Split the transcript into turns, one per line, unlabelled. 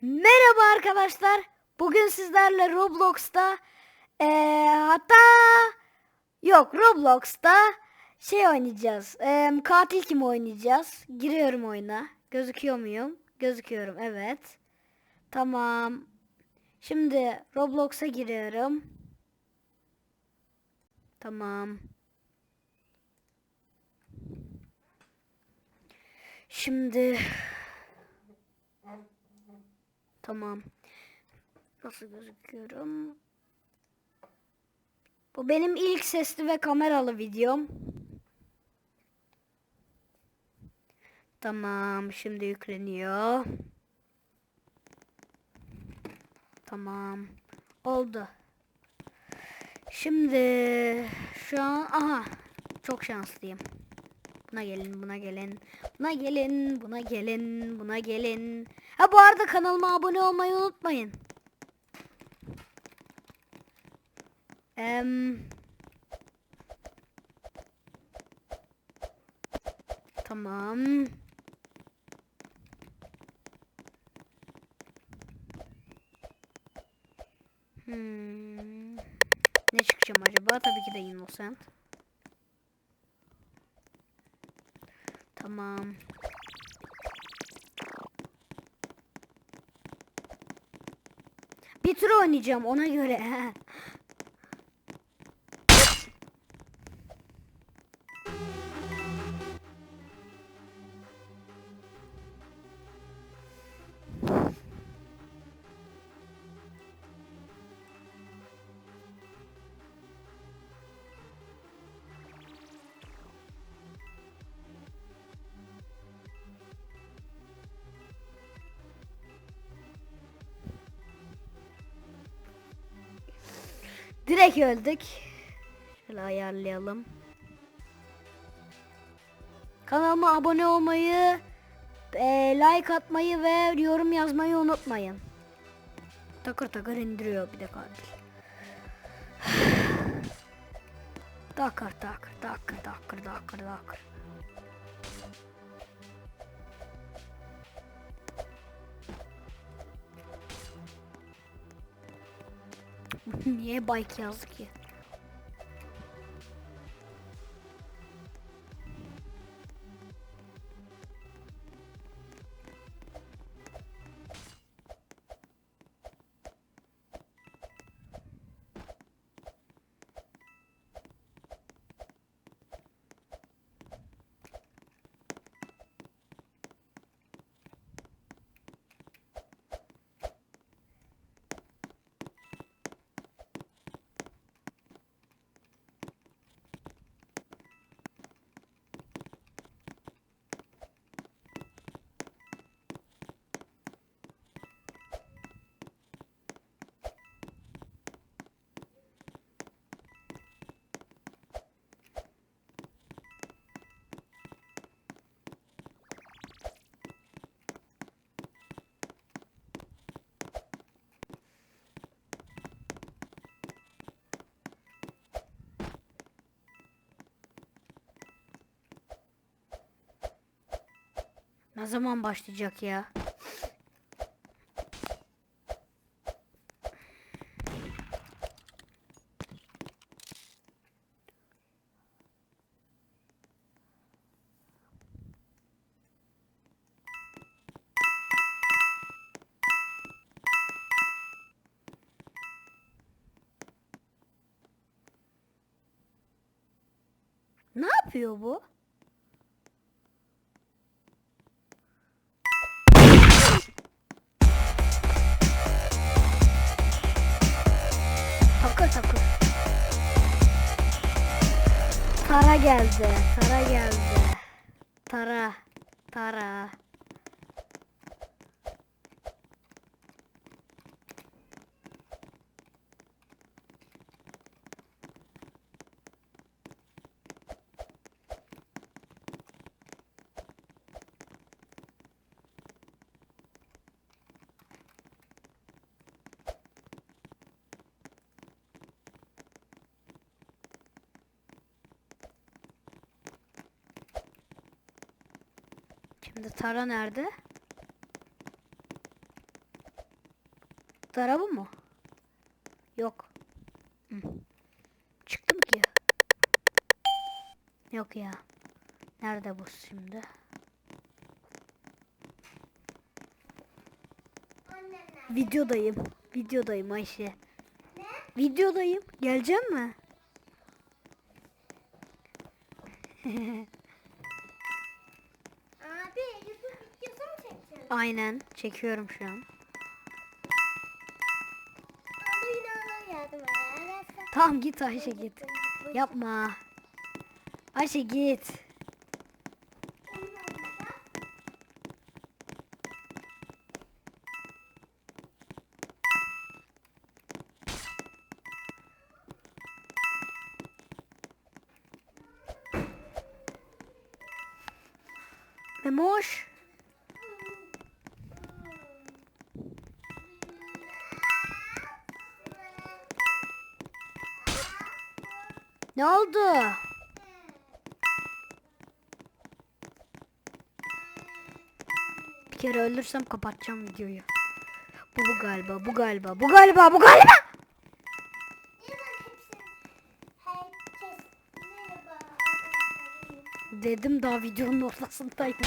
Merhaba arkadaşlar. Bugün sizlerle Roblox'ta eee, hatta yok Roblox'ta şey oynayacağız. Eee, katil kim oynayacağız? Giriyorum oyuna. Gözüküyor muyum? Gözüküyorum evet. Tamam. Şimdi Roblox'a giriyorum. Tamam. Şimdi Tamam. Nasıl gözüküyorum? Bu benim ilk sesli ve kameralı videom. Tamam, şimdi yükleniyor. Tamam. Oldu. Şimdi şu an aha çok şanslıyım. Buna gelin, buna gelin. Buna gelin, buna gelin, buna gelin. Ha bu arada kanalıma abone olmayı unutmayın. Em, tamam. Hmm. Ne çıkacağım acaba? Tabii ki de Innocent. Tamam. Bir tur oynayacağım ona göre. Direkt öldük. Şöyle ayarlayalım. Kanalıma abone olmayı, e, like atmayı ve yorum yazmayı unutmayın. Takır takır indiriyor bir de katil. takır takır takır takır takır takır. Niye bike yazdı ki? Zaman başlayacak ya? Ne yapıyor bu? Tara geldi. Tara geldi. Tara. Tara. Tara nerede? Anahtar bu mu? Yok. Hı. Çıktı mı ki? Yok ya. Nerede bu şimdi? Videodayım. Videodayım Ayşe. Videodayım. Gelecek mi? Aynen. Çekiyorum şu an. Tamam git Ayşe git. Yapma. Ayşe git. Memoş. Ne oldu? Bir kere ölürsem kapatacağım videoyu. Bu bu galiba, bu galiba, bu galiba, bu galiba. Dedim daha videonun ortasındaydım.